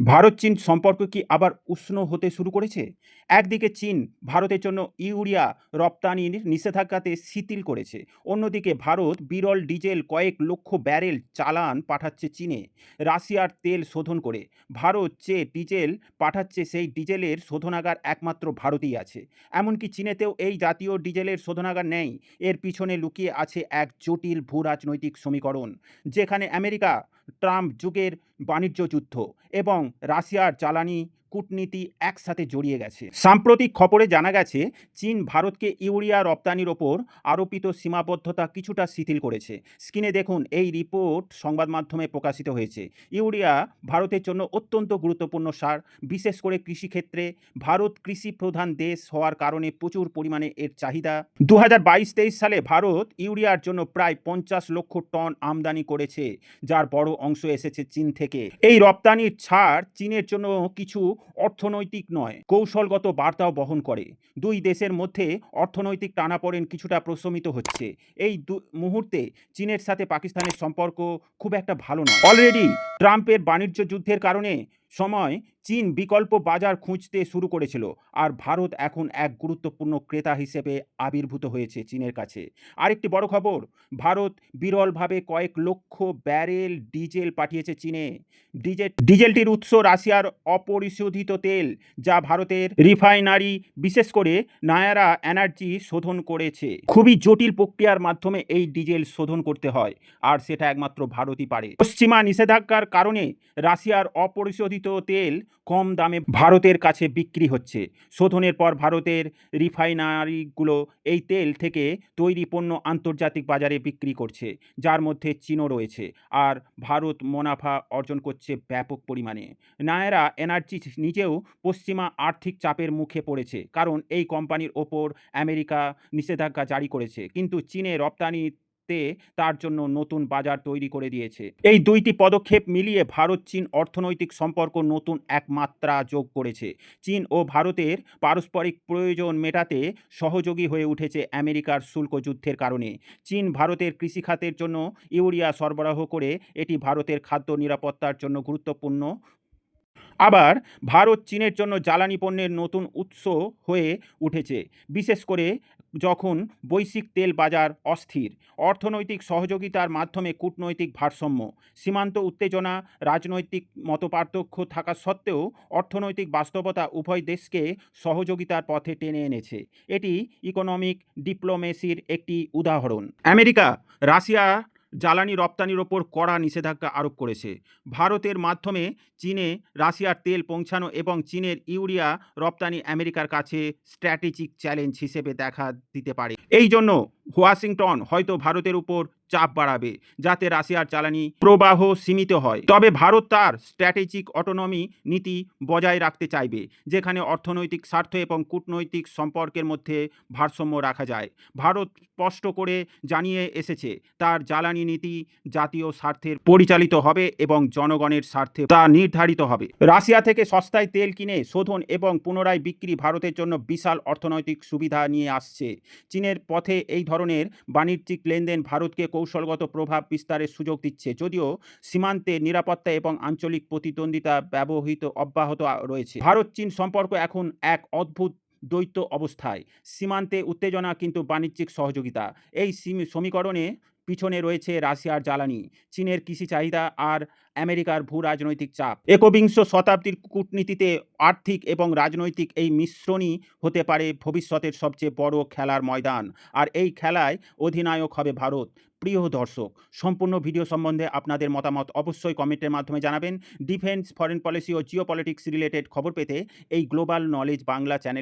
ভারত চীন সম্পর্ক কি আবার উষ্ণ হতে শুরু করেছে? একদিকে চীন ভারতের জন্য ইউরিয়া রপ্তানির নিষেধাজ্ঞাতে শিথিল করেছে। অন্যদিকে ভারত বিরল ডিজেল কয়েক লক্ষ ব্যারেল চালান পাঠাচ্ছে চীনে। রাশিয়ার তেল শোধন করে ভারত যে ডিজেল পাঠাচ্ছে সেই ডিজেলের শোধনাগার একমাত্র ভারতেই আছে। এমনকি চীনেতেও এই জাতীয় ডিজেলের শোধনাগার নেই। এর পিছনে লুকিয়ে আছে এক জটিল ভূ রাজনৈতিক সমীকরণ, যেখানে আমেরিকা ট্রাম্প যুগের বাণিজ্য যুদ্ধ এবং রাশিয়ার জ্বালানি কূটনীতি একসাথে জড়িয়ে গেছে। সাম্প্রতিক খবরে জানা গেছে, চীন ভারতকে ইউরিয়া রপ্তানির ওপর আরোপিত সীমাবদ্ধতা কিছুটা শিথিল করেছে। স্ক্রিনে দেখুন এই রিপোর্ট সংবাদ মাধ্যমে প্রকাশিত হয়েছে। ইউরিয়া ভারতের জন্য অত্যন্ত গুরুত্বপূর্ণ সার। বিশেষ করে কৃষিক্ষেত্রে ভারত কৃষি প্রধান দেশ হওয়ার কারণে প্রচুর পরিমাণে এর চাহিদা। দু হাজার সালে ভারত ইউরিয়ার জন্য প্রায় পঞ্চাশ লক্ষ টন আমদানি করেছে, যার বড় অংশ এসেছে চীন থেকে। এই রপ্তানির ছাড় চীনের জন্য কিছু অর্থনৈতিক নয়, কৌশলগত বার্তাও বহন করে। দুই দেশের মধ্যে অর্থনৈতিক টানাপড়েন কিছুটা প্রশমিত হচ্ছে। এই মুহূর্তে চীনের সাথে পাকিস্তানের সম্পর্ক খুব একটা ভালো নয়। অলরেডি ট্রাম্পের বাণিজ্য যুদ্ধের কারণে সময় চীন বিকল্প বাজার খুঁজতে শুরু করেছিল আর ভারত এখন এক গুরুত্বপূর্ণ ক্রেতা হিসেবে আবির্ভূত হয়েছে চীনের কাছে। আরেকটি বড় খবর, ভারত বিরলভাবে কয়েক লক্ষ ব্যারেল ডিজেল পাঠিয়েছে চীনে। ডিজেল, ডিজেলটির উৎস রাশিয়ার অপরিশোধিত তেল, যা ভারতের রিফাইনারি, বিশেষ করে নায়ারা এনার্জি শোধন করেছে। খুবই জটিল প্রক্রিয়ার মাধ্যমে এই ডিজেল শোধন করতে হয়, আর সেটা একমাত্র ভারতই পারে। পশ্চিমা নিষেধাজ্ঞার কারণে রাশিয়ার অপরিশোধিত তেল কম দামে ভারতের কাছে বিক্রি হচ্ছে। শোধনের পর ভারতের রিফাইনারিগুলো এই তেল থেকে তৈরি পণ্য আন্তর্জাতিক বাজারে বিক্রি করছে, যার মধ্যে চীনও রয়েছে, আর ভারত মুনাফা অর্জন করছে ব্যাপক পরিমাণে। নায়রা এনার্জি নিজেও পশ্চিমা আর্থিক চাপের মুখে পড়েছে, কারণ এই কোম্পানির ওপর আমেরিকা নিষেধাজ্ঞা জারি করেছে। কিন্তু চীনে রপ্তানি তে তার জন্য নতুন বাজার তৈরি করে দিয়েছে। এই দুইটি পদক্ষেপ মিলিয়ে ভারত চীন অর্থনৈতিক সম্পর্ক নতুন এক মাত্রা যোগ করেছে। চীন ও ভারতের পারস্পরিক প্রয়োজন মেটাতে সহযোগী হয়ে উঠেছে আমেরিকার শুল্ক যুদ্ধের কারণে। চীন ভারতের কৃষিখাতের জন্য ইউরিয়া সরবরাহ করে এটি ভারতের খাদ্য নিরাপত্তার জন্য গুরুত্বপূর্ণ। আবার ভারত চীনের জন্য জ্বালানি পণ্যের নতুন উৎস হয়ে উঠেছে। বিশেষ করে যখন বৈশ্বিক তেল বাজার অস্থির, অর্থনৈতিক সহযোগিতার মাধ্যমে কূটনৈতিক ভারসাম্য, সীমান্ত উত্তেজনা, রাজনৈতিক মতপার্থক্য থাকা সত্ত্বেও অর্থনৈতিক বাস্তবতা উভয় দেশকে সহযোগিতার পথে টেনে এনেছে। এটি ইকোনমিক ডিপ্লোমেসির একটি উদাহরণ। আমেরিকা, রাশিয়া জ্বালানি রপ্তানির ওপর কড়া নিষেধাজ্ঞা আরোপ করেছে। ভারতের মাধ্যমে চীনে রাশিয়ার তেল পৌঁছানো এবং চীনের ইউরিয়া রপ্তানি আমেরিকার কাছে স্ট্র্যাটেজিক চ্যালেঞ্জ হিসেবে দেখা দিতে পারে। এই জন্য ওয়াশিংটন হয়তো ভারতের উপর চাপ বাড়াবে, যাতে রাশিয়ার জ্বালানি প্রবাহ সীমিত হয়। তবে ভারত তার স্ট্র্যাটেজিক অটোনমি নীতি বজায় রাখতে চাইবে, যেখানে অর্থনৈতিক স্বার্থ এবং কূটনৈতিক সম্পর্কের মধ্যে ভারসাম্য রাখা যায়। ভারত স্পষ্ট করে জানিয়ে এসেছে, তার জ্বালানি নীতি জাতীয় স্বার্থের পরিচালিত হবে এবং জনগণের স্বার্থে তা নির্ধারিত হবে। রাশিয়া থেকে সস্তায় তেল কিনে শোধন এবং পুনরায় বিক্রি ভারতের জন্য বিশাল অর্থনৈতিক সুবিধা নিয়ে আসছে। চীনের পথে এই ধরনের বাণিজ্যিক লেনদেন ভারতকে কৌশলগত প্রভাব বিস্তারের সুযোগ দিচ্ছে, যদিও সীমান্তে নিরাপত্তা এবং আঞ্চলিক প্রতিদ্বন্দ্বিতা ব্যবহৃত অব্যাহত রয়েছে। ভারত চীন সম্পর্ক এখন এক অদ্ভুত দ্বৈত অবস্থায়। সীমান্তে উত্তেজনা কিন্তু বাণিজ্যিক সহযোগিতা। এই সমীকরণে পিছনে রয়েছে রাশিয়ার জ্বালানি, চীনের কৃষি চাহিদা আর আমেরিকার ভূ রাজনৈতিক চাপ। একবিংশ শতাব্দীর কূটনীতিতে আর্থিক এবং রাজনৈতিক এই মিশ্রণই হতে পারে ভবিষ্যতের সবচেয়ে বড় খেলার ময়দান। আর এই খেলায় অধিনায়ক হবে ভারত। প্রিয় দর্শক, সম্পূর্ণ ভিডিও সম্বন্ধে আপনাদের মতামত অবশ্যই কমেন্টের মাধ্যমে জানাবেন। ডিফেন্স, ফরেন পলিসি ও জিও রিলেটেড খবর পেতে এই গ্লোবাল নলেজ বাংলা চ্যানেল